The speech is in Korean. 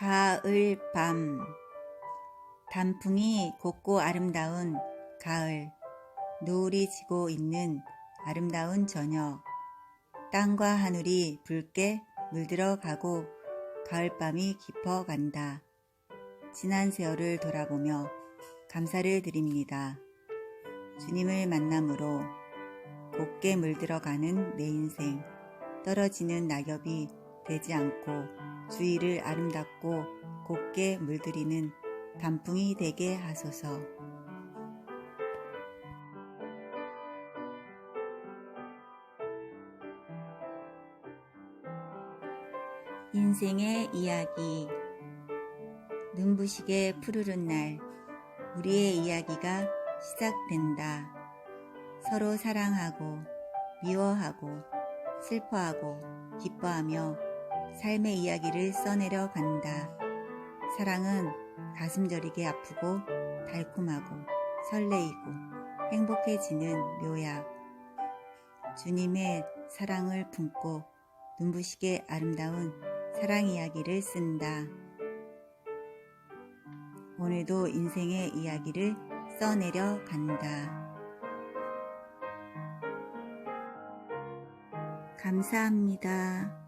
가을 밤 단풍이 곱고 아름다운 가을 노을이 지고 있는 아름다운 저녁 땅과 하늘이 붉게 물들어 가고 가을밤이 깊어 간다. 지난 세월을 돌아보며 감사를 드립니다. 주님을 만남으로 곱게 물들어가는 내 인생 떨어지는 낙엽이 되지 않고 주위를 아름답고 곱게 물들이는 단풍이 되게 하소서. 인생의 이야기 눈부시게 푸르른 날 우리의 이야기가 시작된다. 서로 사랑하고 미워하고 슬퍼하고 기뻐하며 삶의 이야기를 써내려 간다. 사랑은 가슴 저리게 아프고 달콤하고 설레이고 행복해지는 묘약. 주님의 사랑을 품고 눈부시게 아름다운 사랑 이야기를 쓴다. 오늘도 인생의 이야기를 써내려 간다. 감사합니다.